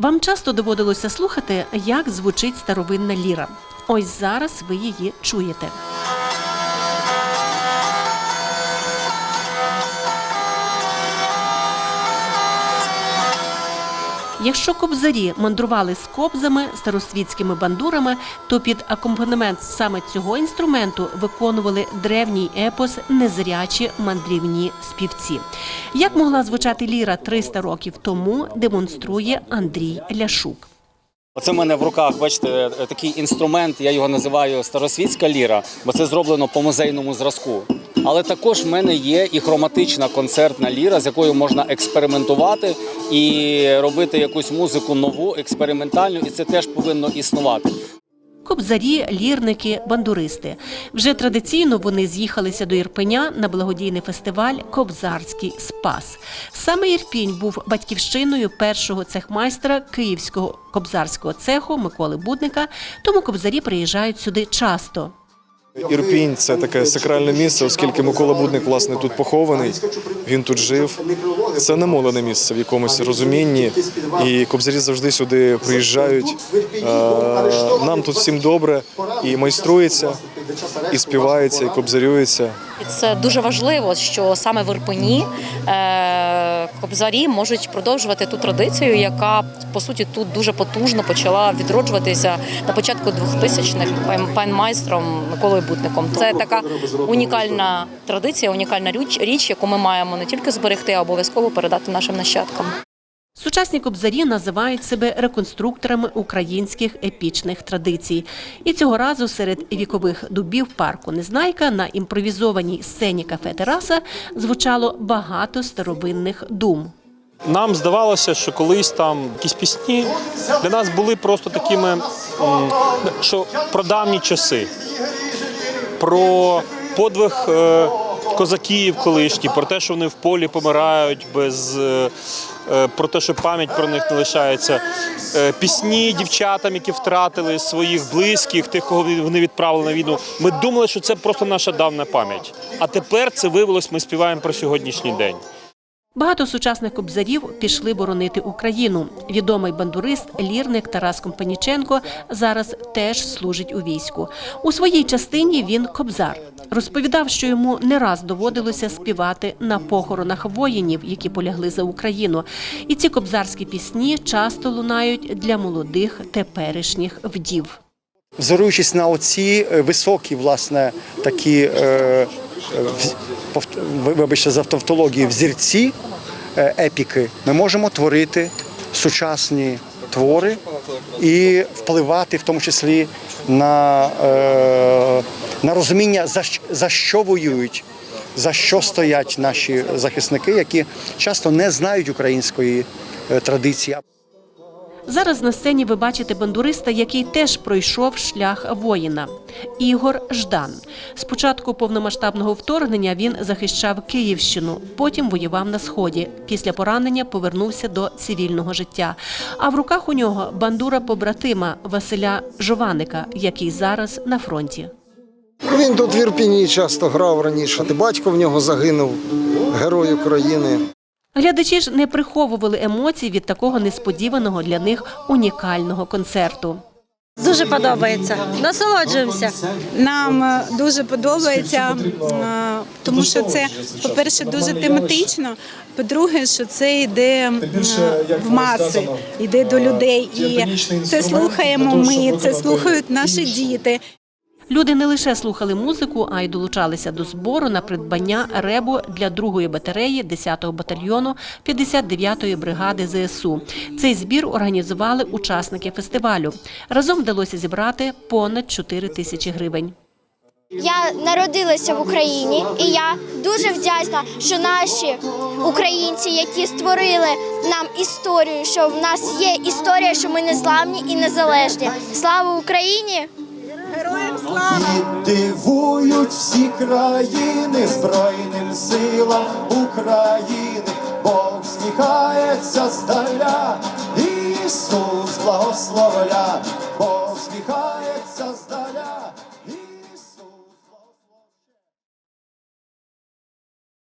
Вам часто доводилося слухати, як звучить старовинна ліра. Ось зараз ви її чуєте. Якщо кобзарі мандрували з кобзами, старосвітськими бандурами, то під акомпанемент саме цього інструменту виконували древній епос незрячі мандрівні співці. Як могла звучати ліра 300 років тому, демонструє Андрій Ляшук. Оце в мене в руках, бачите, такий інструмент, я його називаю старосвітська ліра, бо це зроблено по музейному зразку. Але також в мене є і хроматична концертна ліра, з якою можна експериментувати і робити якусь музику нову, експериментальну, і це теж повинно існувати. Кобзарі, лірники, бандуристи. Вже традиційно вони з'їхалися до Ірпеня на благодійний фестиваль Кобзарський спас. Саме Ірпінь був батьківщиною першого цехмайстра київського кобзарського цеху Миколи Будника, тому кобзарі приїжджають сюди часто. Ірпінь це таке сакральне місце, оскільки Микола Будник власне тут похований. Він тут жив. Це немолене місце в якомусь розумінні. І кобзарі завжди сюди приїжджають. Нам тут всім добре і майструється, і співається, і кобзарюється. Це дуже важливо, що саме в Ірпені е, кобзарі можуть продовжувати ту традицію, яка по суті тут дуже потужно почала відроджуватися на початку 2000-х пан- панмайстром Миколою Бутником. Це така унікальна традиція, унікальна річ, яку ми маємо не тільки зберегти, а обов'язково передати нашим нащадкам. Сучасні кобзарі називають себе реконструкторами українських епічних традицій. І цього разу серед вікових дубів парку Незнайка на імпровізованій сцені кафе Тераса звучало багато старовинних дум. Нам здавалося, що колись там якісь пісні для нас були просто такими, що про давні часи, про подвиг е, козаків колишніх, про те, що вони в полі помирають без. е, е, Про те, що пам'ять про них не лишається. Е, Пісні дівчатам, які втратили своїх близьких, тих, кого вони відправили на війну. Ми думали, що це просто наша давня пам'ять. А тепер це виявилось, ми співаємо про сьогоднішній день. Багато сучасних кобзарів пішли боронити Україну. Відомий бандурист, лірник Тарас Компаніченко зараз теж служить у війську. У своїй частині він кобзар. Розповідав, що йому не раз доводилося співати на похоронах воїнів, які полягли за Україну. І ці кобзарські пісні часто лунають для молодих теперішніх вдів. Взоруючись на оці е, високі, власне, такі, е, е, вибачте за тавтологію, взірці е, епіки, ми можемо творити сучасні твори і впливати в тому числі на, е, на розуміння, за, за що воюють, за що стоять наші захисники, які часто не знають української е, традиції. Зараз на сцені ви бачите бандуриста, який теж пройшов шлях воїна. Ігор Ждан. Спочатку повномасштабного вторгнення він захищав Київщину, потім воював на сході. Після поранення повернувся до цивільного життя. А в руках у нього бандура побратима Василя Жованика, який зараз на фронті. Він тут в Ірпіні часто грав раніше. Батько в нього загинув, герой України. Глядачі ж не приховували емоцій від такого несподіваного для них унікального концерту. Дуже подобається. Насолоджуємося. Нам е, дуже подобається, е, тому що це, по-перше, дуже тематично. По-друге, що це йде е, в маси, йде до людей. І це слухаємо ми, це слухають наші діти. Люди не лише слухали музику, а й долучалися до збору на придбання ребу для другої батареї 10-го батальйону 59-ї бригади ЗСУ. Цей збір організували учасники фестивалю. Разом вдалося зібрати понад 4 тисячі гривень. Я народилася в Україні, і я дуже вдячна, що наші українці, які створили нам історію, що в нас є історія, що ми незламні і незалежні. Слава Україні! Героям слава! Дивують всі країни Збройним силам України, Бог сміхається здаля, Ісус благословля, Бог сміхається.